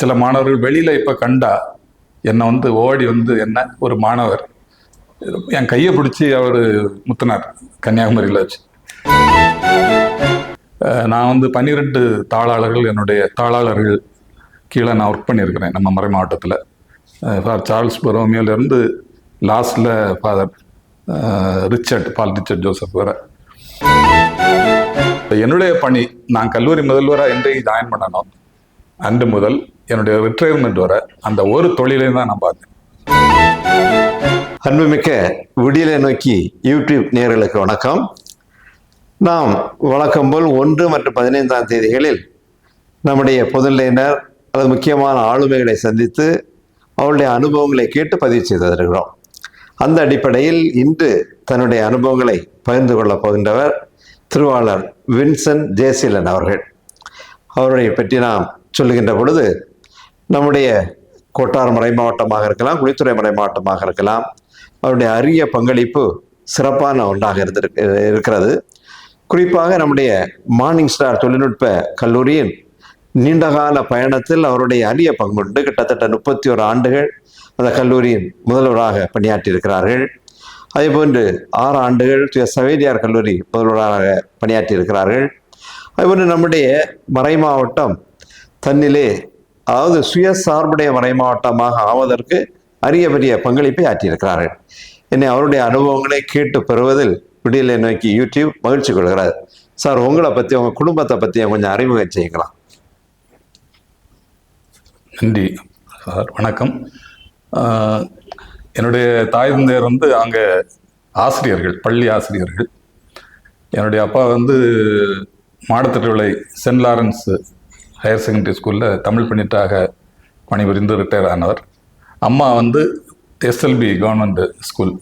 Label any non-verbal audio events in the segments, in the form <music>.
சில மாணவர்கள் வெளியில் இப்போ கண்டா என்னை வந்து ஓடி வந்து என்ன ஒரு மாணவர் என் கையை பிடிச்சி அவர் முத்தினார் கன்னியாகுமரியில் வச்சு. நான் வந்து பன்னிரெண்டு தாளாளர்கள் என்னுடைய தாளாளர்கள் கீழே நான் ஒர்க் பண்ணியிருக்கிறேன் நம்ம மறை மாவட்டத்தில். ஃபார் சார்ல்ஸ் பரோமியோலேருந்து லாஸ்டில் Father Richard Paul Richard Joseph வர. என்னுடைய பணி நான் கல்லூரி முதல்வராக என்றைக்கு ஜாயின் பண்ணணும். அன்று முதல் என்னுடைய ரிட்டையர்மெண்ட் வர அந்த ஒரு தொழிலையும் தான் நான் பார்த்தேன். அன்புமிக்க விடியலை நோக்கி யூடியூப் நேர்களுக்கு வணக்கம். நாம் வழக்கம் போல் ஒன்று மற்றும் பதினைந்தாம் தேதிகளில் நம்முடைய பொதுநிலையினர் அல்லது முக்கியமான ஆளுமைகளை சந்தித்து அவருடைய அனுபவங்களை கேட்டு பதிவு செய்து வருகிறோம் அந்த அடிப்படையில் இன்று தன்னுடைய அனுபவங்களை பகிர்ந்து கொள்ளப் போகின்றவர் திருவாளர் வின்சென்ட் ஜெயசீலன் அவர்கள். அவரை பற்றி நாம் சொல்லுகின்ற பொழுது நம்முடைய கோட்டார் மறை மாவட்டமாக இருக்கலாம் குளித்துறை மறை மாவட்டமாக இருக்கலாம். அவருடைய அரிய பங்களிப்பு சிறப்பான ஒன்றாக இருந்திருக்கு இருக்கிறது. குறிப்பாக நம்முடைய மார்னிங் ஸ்டார் தொழில்நுட்ப கல்லூரியின் நீண்டகால பயணத்தில் அவருடைய அரிய பங்குண்டு கிட்டத்தட்ட முப்பத்தி ஒரு ஆண்டுகள் அந்த கல்லூரியின் முதல்வராக பணியாற்றியிருக்கிறார்கள். அதேபோன்று ஆறு ஆண்டுகள் துய கல்லூரி முதல்வராக பணியாற்றியிருக்கிறார்கள். அதுபோன்று நம்முடைய மறை மாவட்டம் தன்னிலே அதாவது சுயசார்புடைய மறை மாவட்டமாக ஆவதற்கு அரிய பெரிய பங்களிப்பை ஆற்றியிருக்கிறார்கள். என்னை அவருடைய அனுபவங்களை கேட்டு பெறுவதில் விடியலை நோக்கி யூடியூப் மகிழ்ச்சி கொள்கிறார் சார் உங்களை பற்றி உங்கள் குடும்பத்தை பற்றி கொஞ்சம் அறிமுகம் செய்யலாம் நன்றி சார். வணக்கம். என்னுடைய தாய் தந்தையர் வந்து அங்கே ஆசிரியர்கள் பள்ளி ஆசிரியர்கள். என்னுடைய அப்பா வந்து Madathiruvilai Saint Lawrence higher secondary ஸ்கூலில் தமிழ் பண்ணிட்டாக பணிபுரிந்து ரிட்டையர் ஆனவர் அம்மா வந்து எஸ்எல்பி கவர்மெண்ட் ஸ்கூல்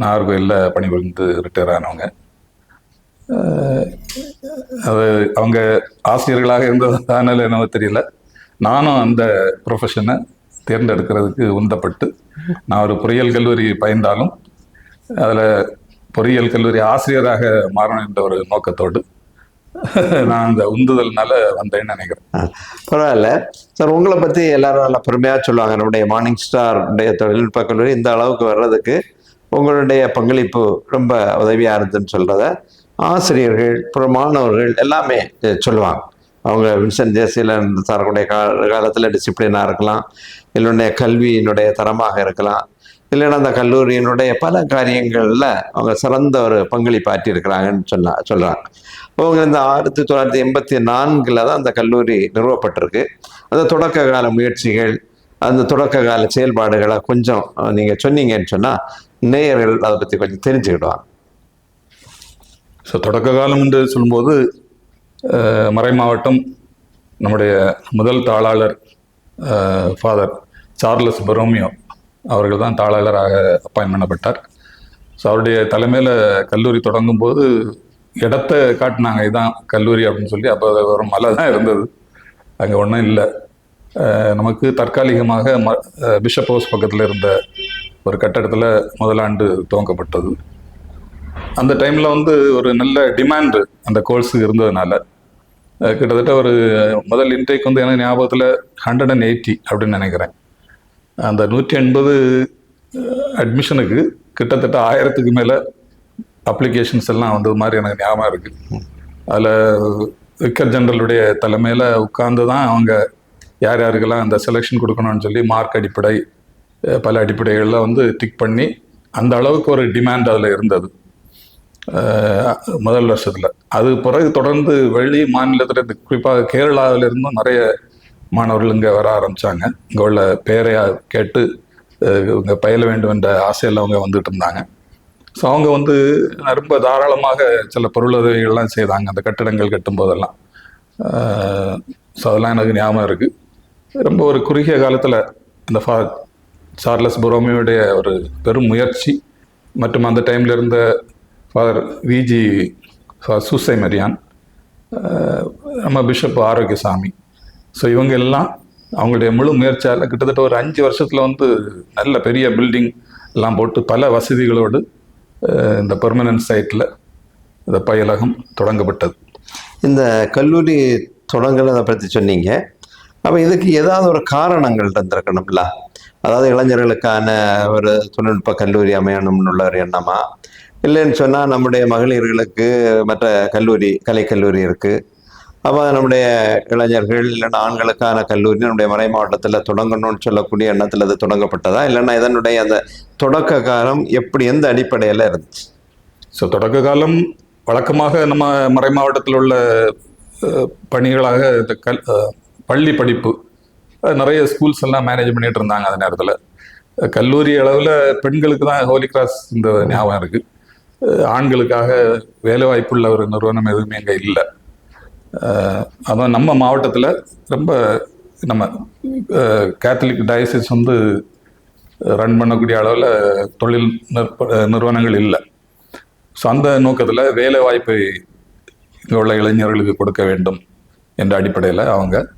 நாகர்கோயிலில் பணிபுரிந்து ரிட்டையர் ஆனவங்க அது அவங்க ஆசிரியர்களாக இருந்ததுனால என்னவோ தெரியல. நானும் அந்த ப்ரொஃபஷனை தேர்ந்தெடுக்கிறதுக்கு உந்தப்பட்டு நான் ஒரு பொறியியல் கல்லூரி பயின்றாலும் அதில் பொறியியல் கல்லூரி ஆசிரியராக மாறணும் என்ற ஒரு நோக்கத்தோடு <laughs> நான் அந்த உந்துதல்னால வந்தேன்னு நினைக்கிறேன். பரவாயில்ல. சார் உங்களை பற்றி எல்லாரும் நல்லா பெருமையாக சொல்லுவாங்க. நம்முடைய மார்னிங் ஸ்டார் உடைய தொழில்நுட்ப கல்லூரி இந்த அளவுக்கு வர்றதுக்கு உங்களுடைய பங்களிப்பு ரொம்ப உதவியாக இருந்துன்னு சொல்கிறத ஆசிரியர்கள் அப்புறம் மாணவர்கள் எல்லாமே சொல்லுவாங்க. அவங்க வின்சென்ட் ஜேசிலன் சாருடைய கால காலத்தில் டிசிப்ளினாக இருக்கலாம். இல்லைன்னா கல்வியினுடைய தரமாக இருக்கலாம். இல்லைன்னா அந்த கல்லூரியினுடைய பல காரியங்களில் அவங்க சிறந்த ஒரு பங்களிப்பாற்றி இருக்கிறாங்கன்னு சொன்னா சொல்கிறாங்க அவங்க இந்த ஆயிரத்தி தொள்ளாயிரத்தி எண்பத்தி நான்கில் தான் அந்த கல்லூரி நிறுவப்பட்டிருக்கு. அந்த தொடக்க கால முயற்சிகள் அந்த தொடக்க கால செயல்பாடுகளை கொஞ்சம் நீங்கள் சொன்னீங்கன்னு சொன்னால் நேயர்கள் அதை பற்றி கொஞ்சம் தெரிஞ்சுக்கிடுவாங்க. ஸோ தொடக்க காலம் என்று சொல்லும்போது மறை மாவட்டம் நம்முடைய முதல் தாளாளர் ஃபாதர் சார்லஸ் பரோமியோ அவர்கள் தான் தாளாளராக அப்பாயின் பண்ணப்பட்டார். ஸோ அவருடைய தலைமையில் கல்லூரி தொடங்கும் போது இடத்த காட்டினாங்க. இதான் கல்லூரி அப்படின்னு சொல்லி அப்போ ஒரு மலை தான் இருந்தது. அங்கே ஒன்றும் இல்லை. நமக்கு தற்காலிகமாக ம பிஷப் ஹவுஸ் பக்கத்தில் இருந்த ஒரு கட்டடத்தில் முதலாண்டு துவங்கப்பட்டது. அந்த டைமில் வந்து ஒரு நல்ல டிமாண்டு அந்த கோர்ஸுக்கு இருந்ததுனால கிட்டத்தட்ட ஒரு முதல் இன்டேக் வந்து எனக்கு ஞாபகத்தில் ஹண்ட்ரட் அண்ட் எயிட்டி அப்படின்னு நினைக்கிறேன். அந்த நூற்றி எண்பது அட்மிஷனுக்கு கிட்டத்தட்ட ஆயிரத்துக்கு மேலே அப்ளிகேஷன்ஸ் எல்லாம் வந்தது மாதிரி எனக்கு ஞாபகம் இருக்குது அதில் விக்கர் ஜெனரலுடைய தலைமையில் உட்கார்ந்து தான் அவங்க யார் யாருக்கெல்லாம் அந்த செலெக்ஷன் கொடுக்கணும்னு சொல்லி மார்க் அடிப்படை பல அடிப்படைகளில் வந்து டிக் பண்ணி அந்த அளவுக்கு ஒரு டிமாண்ட் அதில் இருந்தது. முதல் வருஷத்தில். அது பிறகு தொடர்ந்து வெளி மாநிலத்தில் குறிப்பாக கேரளாவில இருந்தும் நிறைய மாணவர்கள் இங்கே வர ஆரம்பித்தாங்க இங்கே உள்ள பேரை கேட்டு இங்கே பயில வேண்டும் என்ற ஆசையில் அவங்க வந்துட்டு இருந்தாங்க. ஸோ அவங்க வந்து ரொம்ப தாராளமாக சில பொருளுதவிகள்லாம் செய்தாங்க. அந்த கட்டிடங்கள் கட்டும் போதெல்லாம் ஸோ அதெல்லாம் எனக்கு ஞாபகம் இருக்குது ரொம்ப ஒரு குறுகிய காலத்தில் இந்த ஃபா சார்லஸ் புரோமியோடைய ஒரு பெரும் முயற்சி மற்றும் அந்த டைமில் இருந்த ஃபாதர் விஜி சூசை மரியான் நம்ம பிஷப் ஆரோக்கியசாமி. ஸோ இவங்க எல்லாம் அவங்களுடைய முழு முயற்சியால் கிட்டத்தட்ட ஒரு அஞ்சு வருஷத்தில் வந்து நல்ல பெரிய பில்டிங் எல்லாம் போட்டு பல வசதிகளோடு இந்த பெர்மனன்ட் சைட்டில் இந்த பயிலகம் தொடங்கப்பட்டது. இந்த கல்லூரி தொடங்கினதை பற்றி சொன்னீங்க. அப்போ இதுக்கு ஏதாவது ஒரு காரணங்கள் இருந்திருக்கணும்ல அதாவது இளைஞர்களுக்கான ஒரு தொழில்நுட்ப கல்லூரி அமையணும்னு உள்ள ஒரு எண்ணமா? இல்லைன்னு சொன்னால் நம்முடைய மகளிர்களுக்கு மற்ற கல்லூரி கலைக்கல்லூரி இருக்குது அப்போ நம்முடைய இளைஞர்கள் இல்லைன்னா ஆண்களுக்கான கல்லூரி நம்முடைய மறை மாவட்டத்தில் தொடங்கணும்னு சொல்லக்கூடிய எண்ணத்தில் அது தொடங்கப்பட்டதா? இல்லைன்னா இதனுடைய அந்த தொடக்க காலம் எப்படி எந்த அடிப்படையில் இருந்துச்சு? ஸோ தொடக்க காலம் வழக்கமாக நம்ம மறை மாவட்டத்தில் உள்ள பணிகளாக இந்த கல் பள்ளி படிப்பு நிறைய ஸ்கூல்ஸ் எல்லாம் மேனேஜ் பண்ணிட்டு இருந்தாங்க அந்த நேரத்தில். கல்லூரி அளவில் பெண்களுக்கு தான் ஹோலி கிராஸ் இந்த ஞாபகம் இருக்குது ஆண்களுக்காக வேலைவாய்ப்புள்ள ஒரு நிறுவனம் எதுவுமே அங்கே இல்லை. அதான் நம்ம மாவட்டத்தில் ரொம்ப நம்ம கேத்தலிக் டயசிஸ் வந்து ரன் பண்ணக்கூடிய அளவில் தொழில் நிற்ப- நிறுவனங்கள் இல்லை. ஸோ அந்த நோக்கத்தில் வேலை வாய்ப்பை இங்கே உள்ள இளைஞர்களுக்கு கொடுக்க வேண்டும் என்ற அடிப்படையில் அவங்க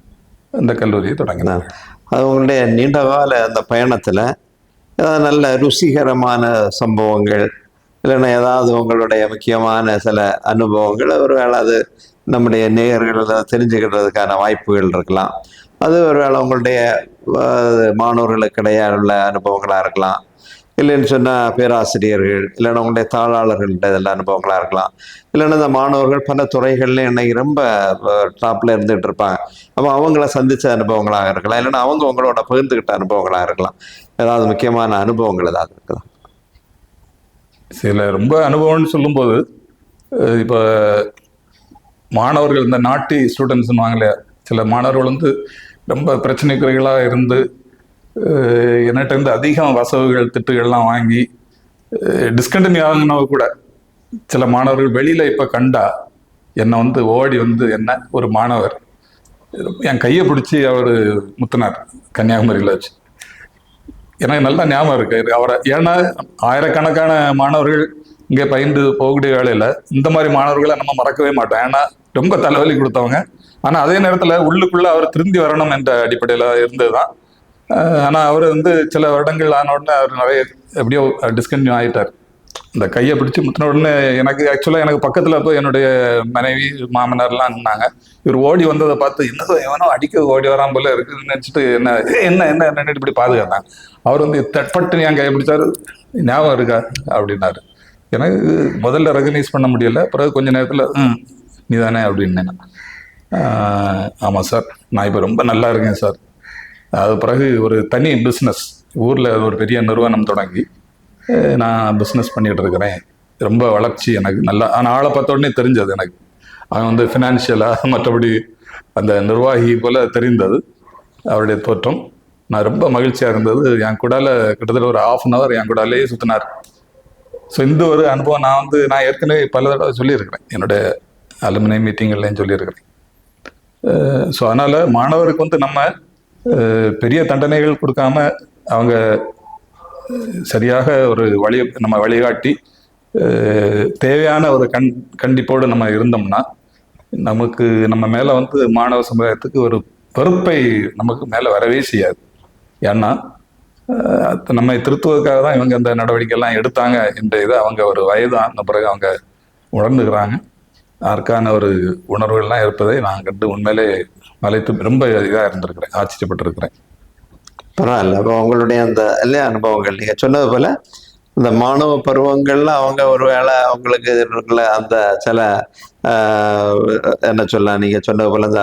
இந்த கல்லூரியை தொடங்கினாங்க. அவங்களுடைய நீண்ட கால அந்த பயணத்தில் ஏதாவது நல்ல ருசிகரமான சம்பவங்கள் இல்லைன்னா ஏதாவது உங்களுடைய முக்கியமான சில அனுபவங்கள் ஒருவேளை அது நம்முடைய நேயர்கள் தெரிஞ்சுக்கிறதுக்கான வாய்ப்புகள் இருக்கலாம். அது ஒருவேளை உங்களுடைய அஹ், மாணவர்களுக்கு உள்ள அனுபவங்களாக இருக்கலாம். இல்லைன்னு சொன்னால் பேராசிரியர்கள் இல்லைன்னா உங்களுடைய தாளாளர்கள்ட்ட இதெல்லாம் அனுபவங்களாக இருக்கலாம். இல்லைன்னா இந்த மாணவர்கள் பல துறைகள்லையும் இன்னைக்கு ரொம்ப டாப்பில் இருந்துகிட்டு இருப்பாங்க. அப்போ அவங்கள சந்தித்த அனுபவங்களாக இருக்கலாம். இல்லைன்னா அவங்க உங்களோட பகிர்ந்துக்கிட்ட அனுபவங்களாக இருக்கலாம். ஏதாவது முக்கியமான அனுபவங்கள் ஏதாவது இருக்கலாம் சில ரொம்ப அனுபவம்னு சொல்லும்போது இப்போ மாணவர்கள் இந்த நாட்டி ஸ்டூடெண்ட்ஸ்னுவாங்களே சில மாணவர்கள் வந்து ரொம்ப பிரச்சனைக்குறைகளாக இருந்து அஹ், இருந்து அதிகம் வசவுகள் திட்டுகள்லாம் வாங்கி டிஸ்கண்டினியூ ஆகினவ கூட சில மாணவர்கள் வெளியில் இப்போ கண்டா என்னை வந்து ஓடி வந்து என்ன ஒரு மாணவர் என் கையை பிடிச்சி அவர் முத்தினார் கன்னியாகுமரியில் வச்சு. எனக்கு நல்லா ஞாபகம் இருக்கு. அவரை ஏன்னா ஆயிரக்கணக்கான மாணவர்கள் இங்கே பயின்று போகக்கூடிய வேலையில் இந்த மாதிரி மாணவர்களை நம்ம மறக்கவே மாட்டோம். ஏன்னா ரொம்ப தலைவலி கொடுத்தவங்க. ஆனால் அதே நேரத்தில் உள்ளுக்குள்ள அவர் திருந்தி வரணும் என்ற அடிப்படையில் இருந்தது தான் ஆனால் அவர் வந்து சில வருடங்கள் ஆன உடனே அவர் நிறைய எப்படியோ டிஸ்கன்டினியூ ஆகிட்டார் இந்த கையை பிடிச்சி முத்தின உடனே எனக்கு ஆக்சுவலாக எனக்கு பக்கத்தில் போய் என்னுடைய மனைவி மாமனார்லாம் இருந்தாங்க இவர் ஓடி வந்ததை பார்த்து என்னதோ எவனோ அடிக்க ஓடி வரான் போல இருக்குன்னு நினச்சிட்டு என்ன என்ன என்ன என்னன்னு இப்படி பாதுகாத்தாங்க. அவர் வந்து தட்பட்டு என் கையை பிடிச்சாரு? ஞாபகம் இருக்கா? அப்படின்னாரு. எனக்கு முதல்ல ரெகனைஸ் பண்ண முடியல. பிறகு கொஞ்ச நேரத்தில் ம் நீ தானே அப்படின்னேன் ஆமாம் சார். நான் இப்போ ரொம்ப நல்லா இருக்கேன் சார். அது பிறகு ஒரு தனி பிஸ்னஸ் ஊரில் ஒரு பெரிய நிறுவனம் தொடங்கி நான் பிஸ்னஸ் பண்ணிகிட்டு இருக்கிறேன் ரொம்ப வளர்ச்சி எனக்கு. நல்லா ஆனால் ஆளை பார்த்த உடனே தெரிஞ்சது எனக்கு. அவன் வந்து ஃபினான்ஷியலாக மற்றபடி அந்த நிர்வாகி போல் தெரிந்தது. அவருடைய தோற்றம். நான் ரொம்ப மகிழ்ச்சியாக இருந்தது. என் கூடால கிட்டத்தட்ட ஒரு ஆஃப் அன் ஹவர் என் கூடாலேயே சுற்றினார் ஸோ இந்த ஒரு அனுபவம் நான் வந்து நான் ஏற்கனவே பல தடவை சொல்லியிருக்கிறேன். என்னுடைய அலுமினை மீட்டிங்கள்லையும் சொல்லியிருக்கிறேன். ஸோ அதனால் மாணவருக்கு வந்து நம்ம பெரிய தண்டனைகள் கொடுக்காம அவங்க சரியாக ஒரு வழி நம்ம வழிகாட்டி தேவையான ஒரு கண் கண்டிப்போடு நம்ம இருந்தோம்னா நமக்கு நம்ம மேலே வந்து மாணவ சமுதாயத்துக்கு ஒரு வெறுப்பை நமக்கு மேலே வரவே செய்யாது. ஏன்னா நம்மை திருத்துவதற்காக தான் இவங்க இந்த நடவடிக்கைலாம் எடுத்தாங்க என்ற இதை அவங்க ஒரு வயது ஆன பிறகு அவங்க உணர்ந்துக்கிறாங்க. அதற்கான ஒரு உணர்வுகள்லாம் இருப்பதை நான் கண்டு உண்மையிலே மலைத்து ரொம்ப இதாக இருந்திருக்கிறேன் ஆச்சரியப்பட்டிருக்கிறேன். பரவாயில்ல. அப்போ உங்களுடைய அந்த இல்லையா அனுபவங்கள். நீங்கள் சொன்னது போல இந்த மாணவ பருவங்கள்ல அவங்க ஒருவேளை அவங்களுக்கு இருக்கிற அந்த சில என்ன சொல்லலாம் நீங்கள் சொன்னது போல இந்த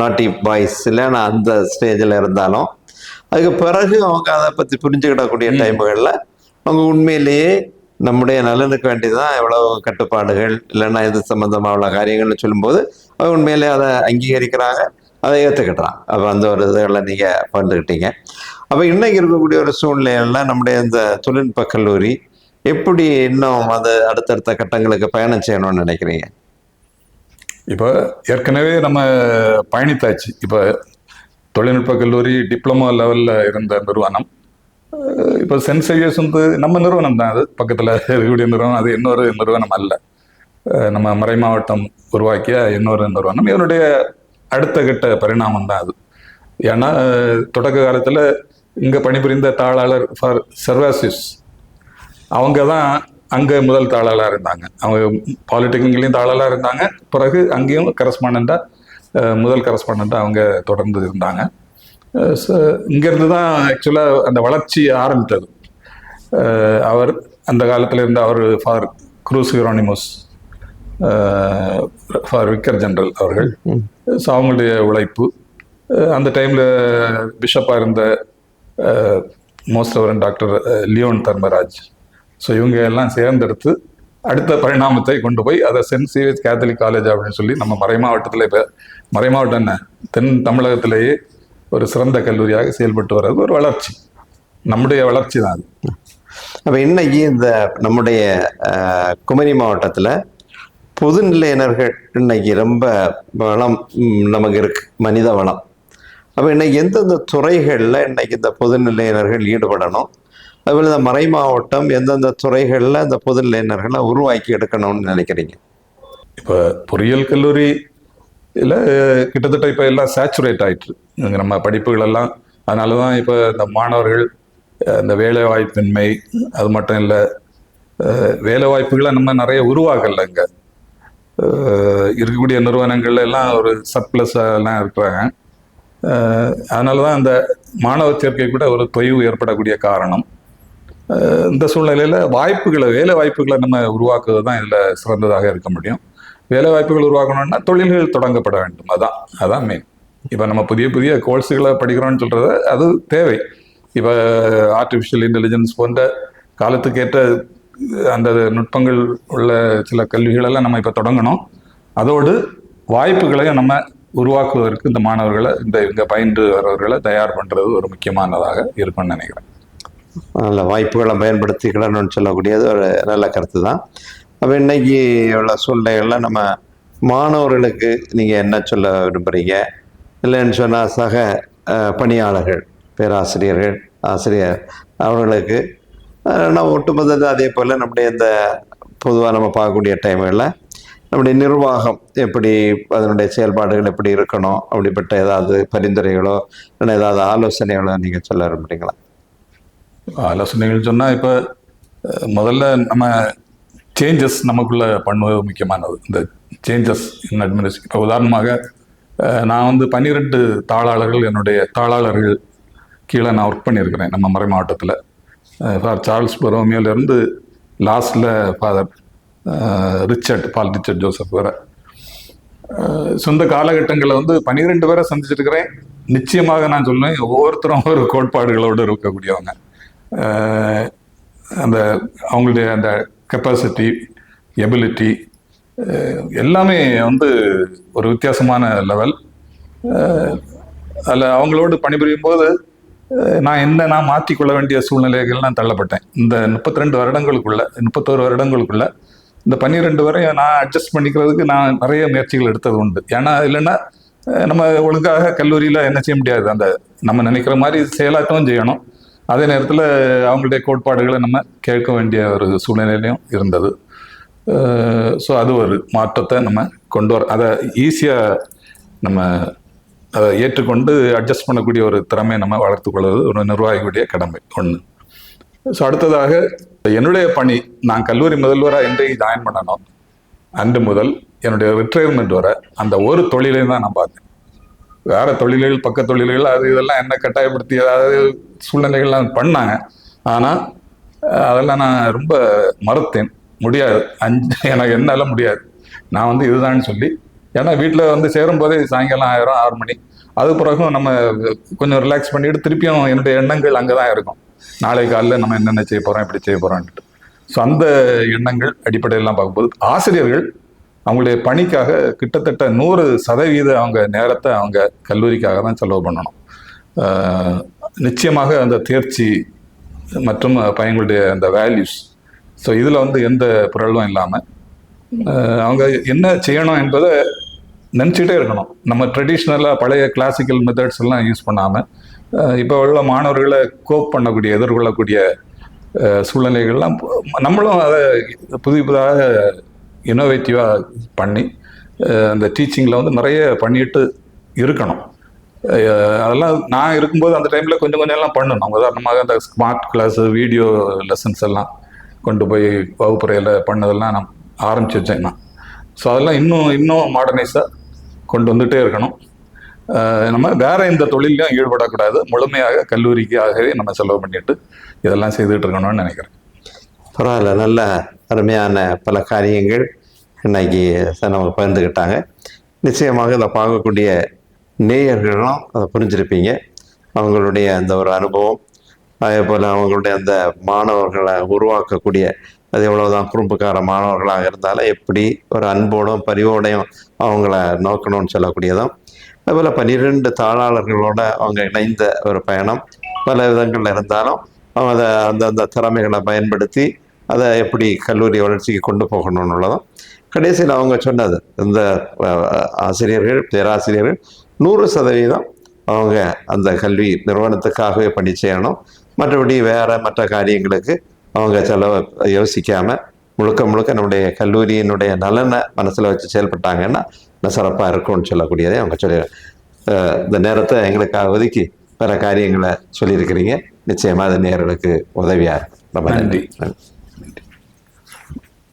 நாட்டி பாய்ஸ் இல்லைன்னா அந்த ஸ்டேஜில் இருந்தாலும் அதுக்கு பிறகு அவங்க அதை பற்றி புரிஞ்சுக்கிடக்கூடிய. டைமுகளில் அவங்க உண்மையிலேயே நம்முடைய நலனுக்கு வேண்டிதான் எவ்வளவு கட்டுப்பாடுகள் இல்லைன்னா இது சம்பந்தமா உள்ள காரியங்கள்னு சொல்லும்போது அவங்க உண்மையிலே அதை அங்கீகரிக்கிறாங்க. அதை ஏற்றுக்கிட்டான் அப்போ அந்த ஒரு இதெல்லாம் நீங்கள் பகிர்ந்துக்கிட்டீங்க. அப்போ இன்றைக்கி இருக்கக்கூடிய ஒரு சூழ்நிலையெல்லாம் நம்முடைய இந்த தொழில்நுட்ப கல்லூரி எப்படி இன்னும் அது அடுத்தடுத்த கட்டங்களுக்கு பயணம் செய்யணும்னு நினைக்கிறீங்க? இப்போ ஏற்கனவே நம்ம பயணித்தாச்சு. இப்போ தொழில்நுட்ப கல்லூரி டிப்ளமோ லெவலில் இருந்த நிறுவனம். இப்போ சென்ட் வந்து நம்ம நிறுவனம் தான் அது. பக்கத்தில் இருக்கக்கூடிய நிறுவனம். அது இன்னொரு நிறுவனம் அல்ல. நம்ம மறை மாவட்டம் உருவாக்கிய இன்னொரு நிறுவனம். இதனுடைய அடுத்த கட்ட பரிணாமம் தான் அது. ஏன்னா தொடக்க காலத்தில் இங்கே பணிபுரிந்த தாளாளர் ஃபார் சர்வாசிஸ் அவங்க தான் அங்கே முதல் தாளாளாக இருந்தாங்க. அவங்க பாலிடெக்னிக்லேயும் தாளாளாக இருந்தாங்க. பிறகு அங்கேயும் கரஸ்பாண்டண்ட்டாக முதல் கரஸ்பாண்டாக அவங்க தொடர்ந்து இருந்தாங்க. ச- இங்கேருந்து தான் ஆக்சுவலாக அந்த வளர்ச்சி ஆரம்பித்தது. அவர் அந்த காலத்தில் இருந்த அவர் ஃபார் குரூஸ் ஹிரோனிமஸ் ஃபார் விக்கர் ஜெனரல் அவர்கள். ஸோ அவங்களுடைய உழைப்பு. அந்த டைமில் பிஷப்பாக இருந்த most reverend doctor Leon Dharmaraj. So இவங்க எல்லாம் சேர்ந்தெடுத்து அடுத்த பரிணாமத்தை கொண்டு போய் அதை சென்ட் சேவியர்ஸ் கேத்தலிக் காலேஜ் அப்படின்னு சொல்லி நம்ம மறை மாவட்டத்தில் இப்போ மறை மாவட்டம் என்ன? தென் தமிழகத்திலேயே ஒரு சிறந்த கல்லூரியாக செயல்பட்டு வர்றது ஒரு வளர்ச்சி. நம்முடைய வளர்ச்சி தான் அது. அப்போ இன்னைக்கு இந்த நம்முடைய குமரி மாவட்டத்தில் பொதுநிலையினர்கள் இன்னைக்கு ரொம்ப வளம் நமக்கு இருக்கு மனித வளம். அப்போ இன்னைக்கு எந்தெந்த துறைகளில் இன்னைக்கு இந்த பொதுநிலையினர்கள் ஈடுபடணும்? அதுபோல் இந்த மறை மாவட்டம் எந்தெந்த துறைகளில் இந்த பொதுநிலையினர்களை உருவாக்கி எடுக்கணும்னு நினைக்கிறீங்க? இப்போ பொறியியல் கல்லூரி இல்லை கிட்டத்தட்ட இப்போ எல்லாம் சேச்சுரேட் ஆயிட்டு இங்கே நம்ம படிப்புகள் எல்லாம் அதனால தான் இப்போ இந்த மாணவர்கள் இந்த வேலை வாய்ப்பின்மை அது மட்டும் இல்லை வேலை வாய்ப்புகளை நம்ம நிறைய உருவாக்கல இங்கே. இருக்கக்கூடிய நிறுவனங்கள்ல எல்லாம் ஒரு சர்ப்ளஸ் எல்லாம் இருக்கிறாங்க. அஹ், அதனால தான் அந்த மாணவ சேர்க்கை கூட ஒரு தொய்வு ஏற்படக்கூடிய காரணம். இந்த சூழ்நிலையில் வாய்ப்புகளை வேலை வாய்ப்புகளை நம்ம உருவாக்குவது தான் இதில் சிறந்ததாக இருக்க முடியும். வேலை வாய்ப்புகள் உருவாக்கணும்னா தொழில்கள் தொடங்கப்பட வேண்டும். அதான் அதான் மெயின் இப்போ நம்ம புதிய புதிய கோர்ஸுகளை படிக்கிறோம்னு சொல்கிறது அது தேவை. இப்போ ஆர்டிஃபிஷியல் இன்டெலிஜென்ஸ் போன்ற காலத்துக்கேற்ற அந்த நுட்பங்கள் உள்ள சில கல்விகளெல்லாம் நம்ம இப்போ தொடங்கணும். அதோடு வாய்ப்புகளையும் நம்ம உருவாக்குவதற்கு இந்த மாணவர்களை இந்த இங்கே பயின்று வர்றவர்களை தயார் பண்ணுறது ஒரு முக்கியமானதாக இருக்கும்னு நினைக்கிறேன். நல்ல வாய்ப்புகளை பயன்படுத்திக்கணும்னு சொல்லக்கூடியது ஒரு நல்ல கருத்து தான் அப்போ இன்னைக்கு உள்ள சூழ்நிலைகளில் நம்ம மாணவர்களுக்கு நீங்கள் என்ன சொல்ல விரும்புகிறீங்க இல்லைன்னு சொன்னால் சக பணியாளர்கள் பேராசிரியர்கள் ஆசிரியர் அவர்களுக்கு நம்ம ஒட்டுமொத்தது அதே போல் நம்முடைய இந்த பொதுவாக நம்ம பார்க்கக்கூடிய டைம்களில் நம்முடைய நிர்வாகம் எப்படி அதனுடைய செயல்பாடுகள் எப்படி இருக்கணும்? அப்படிப்பட்ட ஏதாவது பரிந்துரைகளோ இல்லை ஏதாவது ஆலோசனைகளோ நீங்கள் சொல்ல விரும்புகிறீங்களா ஆலோசனைகள் சொன்னால் இப்போ முதல்ல நம்ம சேஞ்சஸ் நமக்குள்ளே பண்ணுவது முக்கியமானது. இந்த சேஞ்சஸ் இன் அட்மினிஸ்ட் இப்போ உதாரணமாக நான் வந்து பன்னிரெண்டு தாளாளர்கள் என்னுடைய தாளாளர்கள் கீழே நான் ஒர்க் பண்ணியிருக்கிறேன். நம்ம மறை மாவட்டத்தில். ஃபார் சார்ல்ஸ் பரோமியோலேருந்து லாஸ்டில் Father Richard Paul Richard Joseph வர. சொந்த காலகட்டங்களில் வந்து பன்னிரெண்டு பேரை சந்திச்சிருக்கிறேன். நிச்சயமாக நான் சொல்லுவேன் ஒவ்வொருத்தரும் ஒரு கோட்பாடுகளோடு இருக்கக்கூடியவங்க. அந்த அவங்களுடைய அந்த கெப்பாசிட்டி எபிலிட்டி எல்லாமே வந்து ஒரு வித்தியாசமான லெவல் அதில் அவங்களோடு பணிபுரியும் போது நான் என்ன நான் மாற்றிக்கொள்ள வேண்டிய சூழ்நிலைகள் நான் தள்ளப்பட்டேன். இந்த முப்பத்தி ரெண்டு வருடங்களுக்குள்ள முப்பத்தோரு வருடங்களுக்குள்ள இந்த பன்னிரெண்டு வரையும் நான் அட்ஜஸ்ட் பண்ணிக்கிறதுக்கு நான் நிறைய முயற்சிகள் எடுத்தது உண்டு. ஏன்னா இல்லைன்னா நம்ம ஒழுங்காக கல்லூரியில் என்ன செய்ய முடியாது. அந்த நம்ம நினைக்கிற மாதிரி செயலாட்டமும் செய்யணும். அதே நேரத்தில் அவங்களுடைய கோட்பாடுகளை நம்ம கேட்க வேண்டிய ஒரு சூழ்நிலையிலையும் இருந்தது. ஸோ அது ஒரு மாற்றத்தை நம்ம கொண்டு வர அதை ஈஸியாக நம்ம அதை ஏற்றுக்கொண்டு அட்ஜஸ்ட் பண்ணக்கூடிய ஒரு திறமை நம்ம வளர்த்துக்கொள்வது ஒரு நிர்வாகியுடைய கடமை. ஒன்று ஸோ அடுத்ததாக என்னுடைய பணி நான் கல்லூரி முதல்வராக என்றைக்கு ஜாயின் பண்ணணும். அன்று முதல் என்னுடைய ரிட்டையர்மெண்ட் வர அந்த ஒரு தொழிலையும் தான் நான் பார்த்தேன். வேறு தொழில்கள் பக்க தொழில்கள் அது இதெல்லாம் என்ன கட்டாயப்படுத்தி அதாவது சூழ்நிலைகள்லாம் பண்ணாங்க. ஆனால் அதெல்லாம் நான் ரொம்ப மறுத்தேன். முடியாது. அஞ்சு எனக்கு என்னால் முடியாது. நான் வந்து இதுதான்னு சொல்லி ஏன்னா வீட்டில் வந்து சேரும் போதே சாயங்காலம் ஆயிரம் ஆறு மணி. அது பிறகும் நம்ம கொஞ்சம் ரிலாக்ஸ் பண்ணிட்டு திருப்பியும் என்னுடைய எண்ணங்கள் அங்கே தான் இருக்கும். நாளை காலைல நம்ம என்னென்ன செய்ய போகிறோம் எப்படி செய்ய போகிறோன்ட்டு ஸோ அந்த எண்ணங்கள் அடிப்படையெல்லாம் பார்க்கும்போது ஆசிரியர்கள் அவங்களுடைய பணிக்காக கிட்டத்தட்ட நூறு சதவீத அவங்க நேரத்தை அவங்க கல்லூரிக்காக தான் செலவு பண்ணணும். நிச்சயமாக அந்த தேர்ச்சி மற்றும் பையங்களுடைய அந்த வேல்யூஸ் ஸோ இதில் வந்து எந்த பிறழ்வும் இல்லாமல் அவங்க என்ன செய்யணும் என்பதை நினச்சிட்டே இருக்கணும். நம்ம ட்ரெடிஷ்னலாக பழைய கிளாசிக்கல் மெத்தட்ஸ் எல்லாம் யூஸ் பண்ணாமல் இப்போ உள்ள மாணவர்களை கோப் பண்ணக்கூடிய எதிர்கொள்ளக்கூடிய சூழ்நிலைகள்லாம் நம்மளும் அதை புது புதாக இன்னோவேட்டிவாக பண்ணி அந்த டீச்சிங்கில் வந்து நிறைய பண்ணிட்டு இருக்கணும். அதெல்லாம் நான் இருக்கும்போது அந்த டைமில் கொஞ்சம் கொஞ்சம் எல்லாம் பண்ணணும். உதாரணமாக அந்த ஸ்மார்ட் கிளாஸு வீடியோ லெசன்ஸ் எல்லாம் கொண்டு போய் வகுப்புறையில் பண்ணதெல்லாம் நான் ஆரம்பிச்சு வச்சேன் நான் ஸோ அதெல்லாம் இன்னும் இன்னும் மாடர்னைஸாக கொண்டு வந்துகிட்டே இருக்கணும். நம்ம வேற எந்த தொழிலையும் ஈடுபடக்கூடாது. முழுமையாக கல்லூரிக்காகவே நம்ம செலவு பண்ணிட்டு இதெல்லாம் செய்துட்டு இருக்கணும்னு நினைக்கிறேன். பரவாயில்ல. நல்ல அருமையான பல காரியங்கள் இன்னைக்கு நம்ம நமக்கு பகிர்ந்துக்கிட்டாங்க. நிச்சயமாக இதை பார்க்கக்கூடிய நேயர்களும் அதை புரிஞ்சிருப்பீங்க. அவங்களுடைய அந்த ஒரு அனுபவம் அதே போல் அவங்களுடைய அந்த மாணவர்களை உருவாக்கக்கூடிய அது எவ்வளவுதான் குறும்புக்காரமானவர்களாக இருந்தாலும் எப்படி ஒரு அன்போடும் பரிவோடையும் அவங்கள நோக்கணும்னு சொல்லக்கூடியதும் அதுபோல் பன்னிரெண்டு தாளாளர்களோட அவங்க இணைந்த ஒரு பயணம் பல விதங்களில் இருந்தாலும் அவங்க அதை அந்த அந்த திறமைகளை பயன்படுத்தி அதை எப்படி கல்லூரி வளர்ச்சிக்கு கொண்டு போகணும்னு உள்ளதும் கடைசியில் அவங்க சொன்னது இந்த ஆசிரியர்கள் பேராசிரியர்கள் நூறு சதவீதம் அவங்க அந்த கல்வி நிறுவனத்துக்காகவே பணி செய்யணும் மற்றபடி வேறு மற்ற காரியங்களுக்கு அவங்க செலவு யோசிக்காம முழுக்க முழுக்க நம்முடைய கல்லூரியினுடைய நலனை மனசில் வச்சு செயல்பட்டாங்கன்னா இன்னும் சிறப்பாக இருக்கும்னு சொல்லக்கூடியதை அவங்க சொல்லி அஹ், இந்த நேரத்தை எங்களுக்காக ஒதுக்கி பல காரியங்களை சொல்லியிருக்கிறீங்க. நிச்சயமாக அது நேர்களுக்கு உதவியாக இருக்கும். ரொம்ப. நன்றி.